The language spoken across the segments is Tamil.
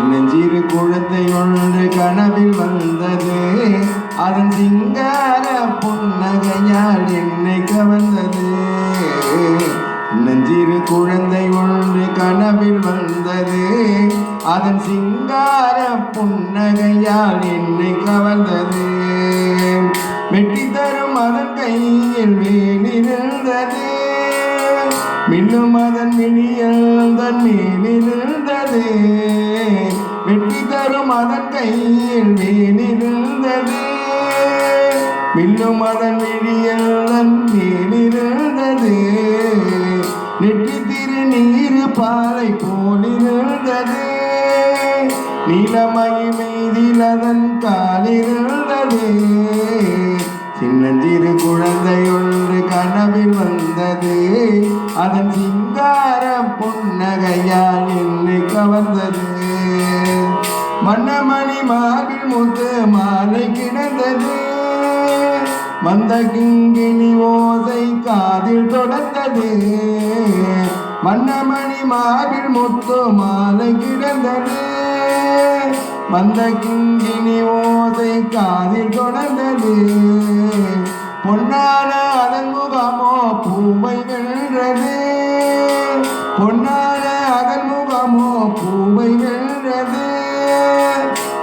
சின்னஞ்சிறு குழந்தை ஒன்று கனவில் வந்தது. அதன் சிங்கார புன்னகையால் என்னை கவர்ந்தது. சின்னஞ்சிறு குழந்தை ஒன்று கனவில் வந்தது. அதன் சிங்கார புன்னகையால் என்னை கவர்ந்தது. வெட்டி தரும் அதன் கையில் வேலிருந்தது மின்னும் அதன் விழியல் தன் மேலிருந்தது வெற்றி தரும் அதன் கையில் மீனிருந்தது வில்லும் அதன் விழியெல்லாம் மீனிருந்தது நெற்றி திரு நீரு பாறை போலிருந்தது. நீலமகி மீதில் அதன் காலிருந்தது சின்னஞ்சிறு குழந்தை ஒன்று கனவில் வந்தது. அதன் சிங்கார புன்னகையால் என்னை கவர்ந்தது. மன்னமணி மார்பில் முத்து மாலை கிடந்தது. வந்த கிங்கினி ஓசை காதில் தொடர்ந்தது. மன்னமணி மார்பில் முத்து மாலை கிடந்தது. வந்த கிங்கினி ஓசை காதில் தொடர்ந்தது. பொன்னான அதன் முகமோ பூவை வென்றது. பொன்னான அதன் முகமோ பூவை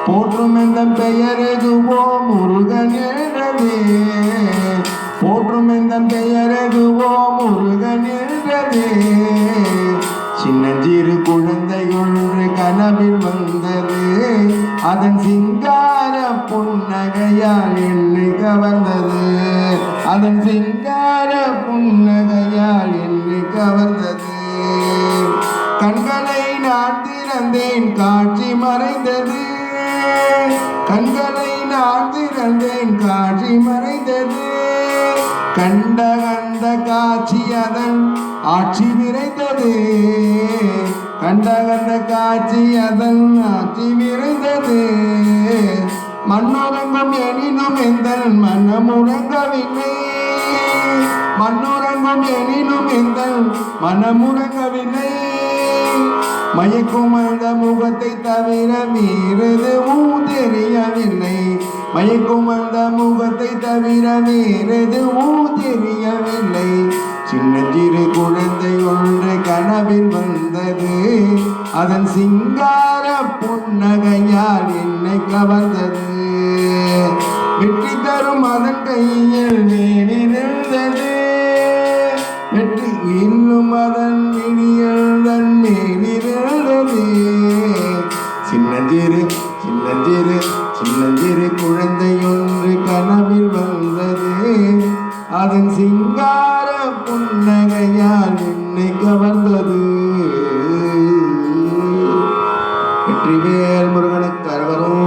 போற்றும் எந்த பெயர் எதுவோ முருகன் என்றது போற்றும் எந்த பெயர் எதுவோ முருகன் என்றது சின்னஞ்சிறு குழந்தை ஒன்று கனவில் வந்தது. அதன் சிங்கார புன்னகையால் என்னை கவர்ந்தது அதன் சிங்கார புன்னகையால் என்னை கவர்ந்தது கண்களை நான் திறந்தேன் காட்சி மறைந்தது. கண்களை நான் திறந்தேன் காட்சி மறைந்தது. கண்ட கண்ட காட்சி அதன் ஆட்சி நிறைந்தது கண்ட கண்ட காட்சி அதன் ஆட்சி நிறைந்தது மண்ணுறங்கும் எனினும் எந்த மனமுறங்கவில்லை மண்ணுறங்கும் எனினும் எந்த மனமுறங்கவில்லை மயக்கும் அந்த முகத்தை தவிர வேறெதுவும் தெரியவில்லை மயக்கும் அந்த முகத்தை தவிர வேறெதுவும் தெரியவில்லை சின்ன சிறு குழந்தை ஒன்று கனவில் வந்தது. அதன் சிங்கார புன்னகையால் என்னை கவர்ந்தது. வெற்றி தரும் அதன் கையில் வேலிருந்தது வெற்றி இன்னும் அதன் விழியல் தன் மேலிருந்தது. சின்னஞ்சிறு சின்னஞ்சிறு சிறு குழந்தையொன்று கனவில் வந்தது. அதன் சிங்கார புன்னகையால் என்னை கவர்ந்தது. வெற்றிவேல் முருகனுக்கு அறுவரும்